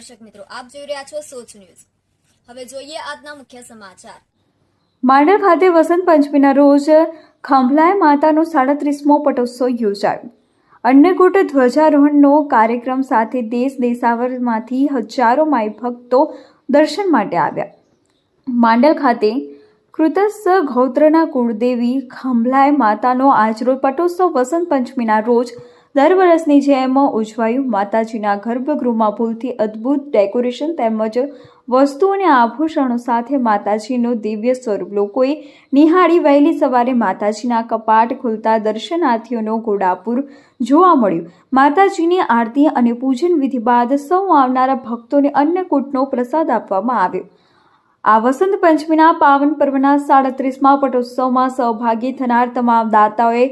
દર્શક મિત્રો, આપ જોઈ રહ્યા છો સોચ ન્યૂઝ. હવે જોઈએ આજના મુખ્ય સમાચાર. માંડર ખાતે વસંત પંચમીના રોજ ખંભલાય માતાનો સાડત્રીસમો પટોત્સવ યોજાયો. અન્નકૂટ ધ્વજારોહણનો કાર્યક્રમ સાથે દેશ દેશાવરમાંથી હજારો માઈ ભક્તો દર્શન માટે આવ્યા. માંડલ ખાતે કૃતસ્થ ગૌત્રના કુળદેવી ખંભલાય માતાનો આજરોજ પટોત્સવ વસંત પંચમીના રોજ દર વર્ષની જેમ ઉજવાયું માતાજીના ગર્ભગૃહમાં ભૂલથી અદ્ભુત ડેકોરેશન તેમજ વસ્તુ અને આભૂષણો સાથે માતાજીનું દિવ્ય સ્વરૂપ. લોકોએ નિહાળી વહેલી સવારે માતાજીના કપાટ ખુલતા દર્શનાર્થીઓનો ઘોડાપુર જોવા મળ્યું. માતાજીની આરતી અને પૂજન વિધિ બાદ સૌ આવનારા ભક્તોને અન્નકૂટનો પ્રસાદ આપવામાં આવ્યો. આ વસંત પંચમીના પાવન પર્વના સાડત્રીસમાં પટોત્સવમાં સહભાગી થનાર તમામ દાતાઓએ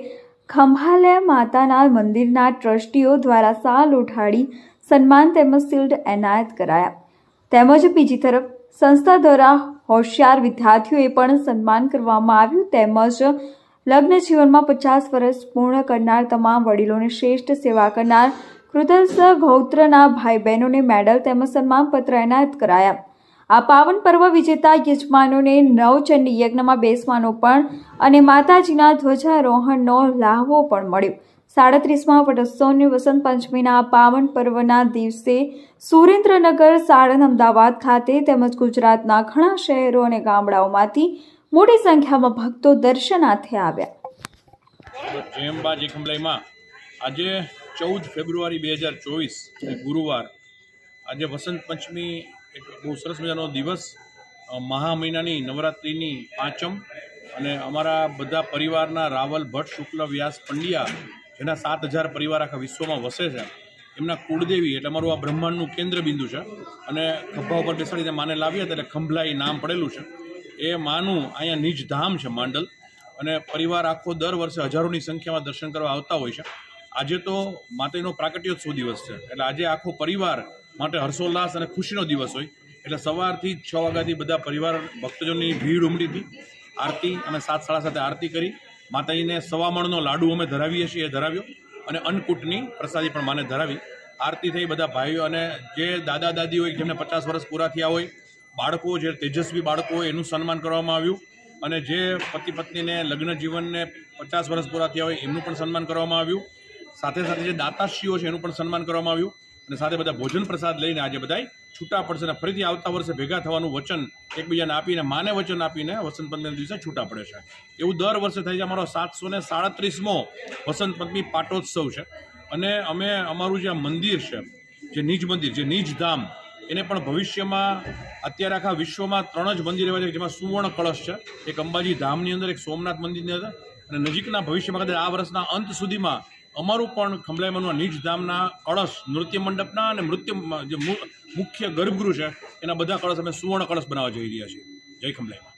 ખંભાલય માતાના મંદિરના ટ્રસ્ટીઓ દ્વારા સાલ ઉઠાડી સન્માન તેમજ શિલ્ડ એનાયત કરાયા. તેમજ બીજી તરફ સંસ્થા દ્વારા હોશિયાર વિદ્યાર્થીઓએ પણ સન્માન કરવામાં આવ્યું. તેમજ લગ્ન જીવનમાં પચાસ વર્ષ પૂર્ણ કરનાર તમામ વડીલોને શ્રેષ્ઠ સેવા કરનાર કૃતજ્ઞ ગૌત્રના ભાઈ બહેનોને મેડલ તેમજ સન્માનપત્ર એનાયત કરાયા. આ પાવન પર્વ વિજેતા યજમાનોને નવચંડી યજ્ઞમાં બેસવાનો પણ અને માતાજીના ધ્વજારોહણનો લાહવો પણ મળ્યો. સાડત્રીસમાં વટસોની વસંત પંચમીના પાવન પર્વના દિવસે સુરેન્દ્રનગર સાણંદ અમદાવાદ ખાતે તેમજ ગુજરાતના ઘણા શહેરો અને ગામડાઓમાંથી મોટી સંખ્યામાં ભક્તો દર્શનાર્થે આવ્યા. આજે ચૌદ ફેબ્રુઆરી બે હજાર ચોવીસ ગુરુવાર, આજે વસંત પંચમી એક બહુ સરસ મજાનો દિવસ. મહા મહિનાની નવરાત્રિની પાંચમ અને અમારા બધા પરિવારના રાવલ, ભટ્ટ, શુક્લ, વ્યાસ, પંડ્યા જેના સાત હજાર પરિવાર આખા વિશ્વમાં વસે છે. એમના કુળદેવી એટલે અમારું આ બ્રહ્માંડનું કેન્દ્ર બિંદુ છે. અને ખભા ઉપર બેસાડીને માને લાવ્યા ત્યારે ખંભલાઈ નામ પડેલું છે. એ માનું અહીંયા નિજ ધામ છે માંડલ. અને પરિવાર આખો દર વર્ષે હજારોની સંખ્યામાં દર્શન કરવા આવતા હોય છે. આજે તો માતાનો પ્રાકટ્યોત્સવ દિવસ છે. એટલે આજે આખો પરિવાર માટે હર્ષોલ્લાસ અને ખુશીનો દિવસ હોય. એટલે સવારથી છ વાગ્યાથી બધા પરિવાર ભક્તજનોની ભીડ ઉમટી હતી. આરતી અને સાત સાડા સાતે આરતી કરી. માતાજીને સવામણનો લાડુ અમે ધરાવીએ છીએ, એ ધરાવ્યો. અને અન્નકૂટની પ્રસાદી પણ માને ધરાવી. આરતી થઈ, બધા ભાઈઓ અને જે દાદા દાદી હોય, જેમને પચાસ વર્ષ પૂરા થયા હોય, બાળકો જે તેજસ્વી બાળકો હોય, એનું સન્માન કરવામાં આવ્યું. અને જે પતિ પત્નીને લગ્ન જીવનને પચાસ વર્ષ પૂરા થયા હોય, એમનું પણ સન્માન કરવામાં આવ્યું. સાથે સાથે જે દાતાશ્રીઓ છે, એનું પણ સન્માન કરવામાં આવ્યું. અને સાથે બધા ભોજન પ્રસાદ લઈને આજે બધાય છૂટા પડશે અને ફરીથી આવતા વર્ષે ભેગા થવાનું વચન એકબીજાને આપીને, માને વચન આપીને વસંત પંચમીના દિવસે છૂટા પડે છે. એવું દર વર્ષે થાય છે અમારો સાતસો ને સાડત્રીસમો વસંત પંચમી પાટોત્સવ છે. અને અમે અમારું જે મંદિર છે, જે નિજ મંદિર, જે નિજ ધામ, એને પણ ભવિષ્યમાં અત્યારે આખા વિશ્વમાં ત્રણ જ મંદિર એવા છે, જેમાં સુવર્ણ કળશ છે. એક અંબાજી ધામની અંદર, એક સોમનાથ મંદિરની અંદર. અને નજીકના ભવિષ્યમાં કદાચ આ વર્ષના અંત સુધીમાં અમારું પણ ખંભલાઈમાનું નિજ ધામના કળશ નૃત્ય મંડપના અને નૃત્ય જે મુખ્ય ગર્ભગૃહ છે, એના બધા કળશ અમે સુવર્ણ કળશ બનાવવા જઈ રહ્યા છીએ. જય ખંભલાઈમાં